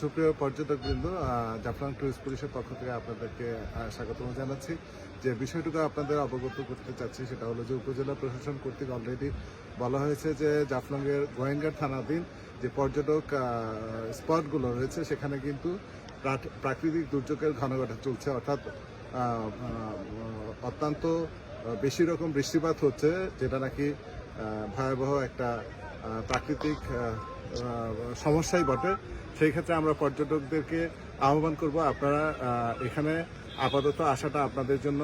সুপ্রিয় পর্যটকবৃন্দ জাফলং টুরিস্ট পুলিশের পক্ষ থেকে আপনাদেরকে স্বাগত জানাচ্ছি। যে বিষয়টুকু আপনাদের অবগত করতে চাচ্ছি সেটা হলো যে উপজেলা প্রশাসন কর্তৃক অলরেডি বলা হয়েছে যে জাফলংয়ের গোয়েঙ্গার থানাধীন যে পর্যটক স্পটগুলো রয়েছে, সেখানে কিন্তু প্রাকৃতিক দুর্যোগের ঘনঘটা চলছে। অর্থাৎ অত্যন্ত বেশি রকম বৃষ্টিপাত হচ্ছে, যেটা নাকি ভয়াবহ একটা প্রাকৃতিক সমস্যাই বটে। সেই ক্ষেত্রে আমরা পর্যটকদেরকে আহ্বান করব, আপনারা এখানে আপাতত আসাটা আপনাদের জন্য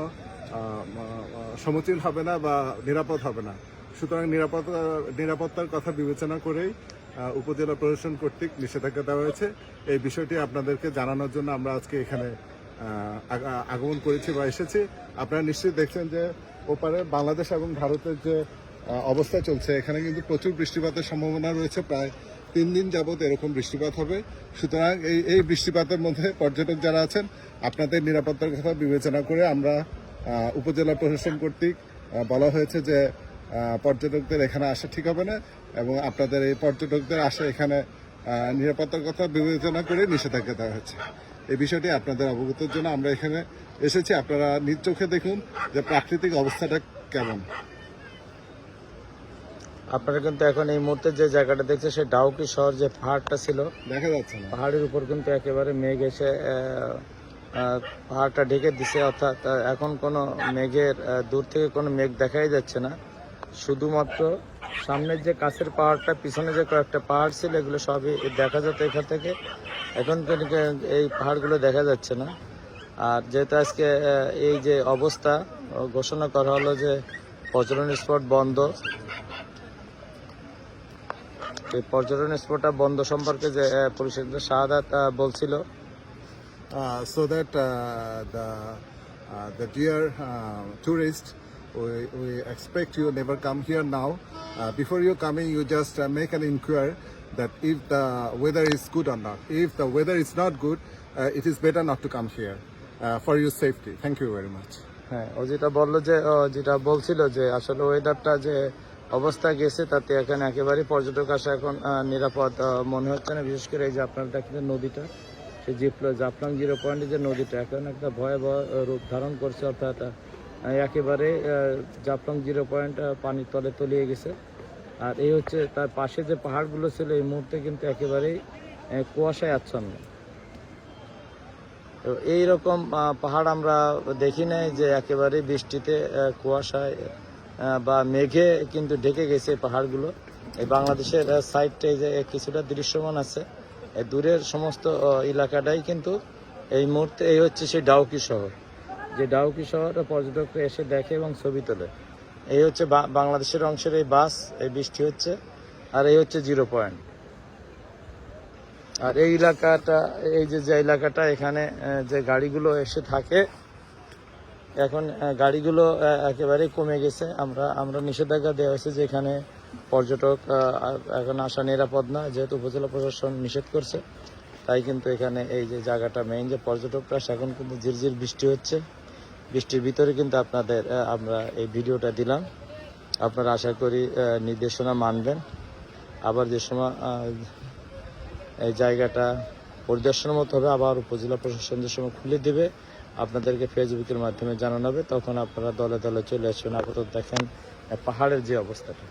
সমীচীন হবে না বা নিরাপদ হবে না। সুতরাং নিরাপত্তা নিরাপত্তার কথা বিবেচনা করেই উপজেলা প্রশাসন কর্তৃক নিষেধাজ্ঞা দেওয়া হয়েছে। এই বিষয়টি আপনাদেরকে জানানোর জন্য আমরা আজকে এখানে আগমন করেছি বা এসেছি। আপনারা নিশ্চয়ই দেখছেন যে ওপারে বাংলাদেশ এবং ভারতের যে অবস্থা চলছে, এখানে কিন্তু প্রচুর বৃষ্টিপাতের সম্ভাবনা রয়েছে। প্রায় তিন দিন যাবত এরকম বৃষ্টিপাত হবে। সুতরাং এই এই বৃষ্টিপাতের মধ্যে পর্যটক যারা আছেন, আপনাদের নিরাপত্তার কথা বিবেচনা করে আমরা উপজেলা প্রশাসন কর্তৃক বলা হয়েছে যে পর্যটকদের এখানে আসা ঠিক হবে না এবং আপনাদের এই পর্যটকদের আসা এখানে নিরাপত্তার কথা বিবেচনা করে নিষেধাজ্ঞা দেওয়া হয়েছে। এই বিষয়টি আপনাদের অবগতের জন্য আমরা এখানে এসেছি। আপনারা নিজ চোখে দেখুন যে প্রাকৃতিক অবস্থাটা কেমন। আপনারা কিন্তু এখন এই মুহূর্তে যে জায়গাটা দেখছে সে ডাউকি শহর যে পাহাড়টা ছিল দেখা যাচ্ছে না। পাহাড়ের উপর কিন্তু একেবারে মেঘ এসে পাহাড়টা ঢেকে দিছে। অর্থাৎ এখন কোনো মেঘের দূর থেকে কোনো মেঘ দেখাই যাচ্ছে না। শুধুমাত্র সামনের যে কাছের পাহাড়টা পিছনে যে কয়েকটা পাহাড় ছিল এগুলো সবই দেখা যেত এখান থেকে। এখন কিন্তু এই পাহাড়গুলো দেখা যাচ্ছে না। আর যেহেতু আজকে এই যে অবস্থা ঘোষণা করা হলো যে পর্যটন স্পট বন্ধ এই পর্যটন স্পটটা বন্ধ সম্পর্কে যে পরিষদের শাহাদাত বলছিল। So that the the dear tourist we we expect you never come here now before you coming you just make an inquire that if the weather is good or not if the weather is not good it is better not to come here for your safety thank you very much হ্যাঁ ও যেটা বলল যে যেটা বলছিল যে আসলে ওয়েদারটা যে অবস্থা গেছে, তাতে এখানে একেবারে পর্যটক আসা এখন নিরাপদ মনে হচ্ছে না, বিশেষ করে এই যে আপনারা দেখেন নদীটা সেই জিপ জাফলং জিরো পয়েন্টের যে নদীটা, এখন একটা ভয়াবহ রূপ ধারণ করছে, অর্থাৎ একেবারে জাফলং জিরো পয়েন্ট পানির তলে তলিয়ে গেছে। আর এই হচ্ছে, তার পাশে যে পাহাড়গুলো ছিল, এই মুহূর্তে কিন্তু একেবারেই কুয়াশায় আচ্ছন্ন। তো এইরকম পাহাড় আমরা দেখি নাই যে একেবারে বৃষ্টিতে কুয়াশায় বা মেঘে কিন্তু ঢেকে গেছে পাহাড়গুলো। এই বাংলাদেশের সাইডটা যে কিছুটা দৃশ্যমান আছে। এই দূরের সমস্ত এলাকাটাই কিন্তু এই মুহূর্তে এই হচ্ছে সেই ডাউকি শহর। যে ডাউকি শহর পর্যটকরা এসে দেখে এবং ছবি তোলে। এই হচ্ছে বাংলাদেশের অংশের এই বাস, এই বৃষ্টি হচ্ছে, আর এই হচ্ছে জিরো পয়েন্ট। আর এই এলাকাটা, এই যে যে এলাকাটা এখানে যে গাড়িগুলো এসে থাকে এখন গাড়িগুলো একেবারেই কমে গেছে। আমরা আমরা নিষেধাজ্ঞা দেওয়া হয়েছে যে এখানে পর্যটক এখন আসা নিরাপদ না, যেহেতু উপজেলা প্রশাসন নিষেধ করছে। তাই কিন্তু এখানে এই যে জায়গাটা মেইন যে পর্যটকরা এখন কিন্তু ঝিরঝির বৃষ্টি হচ্ছে। বৃষ্টির ভিতরে কিন্তু আপনাদের আমরা এই ভিডিওটা দিলাম। আপনারা আশা করি নির্দেশনা মানবেন। আবার যে সময় এই জায়গাটা পরিদর্শনের মতো হবে, আবার উপজেলা প্রশাসন যে সময় খুলে দেবে আপনাদেরকে ফেসবুকের মাধ্যমে জানানো হবে, তখন আপনারা দলে দলে চলে আসবেন আপাতত দেখেন, পাহাড়ের যে অবস্থাটা।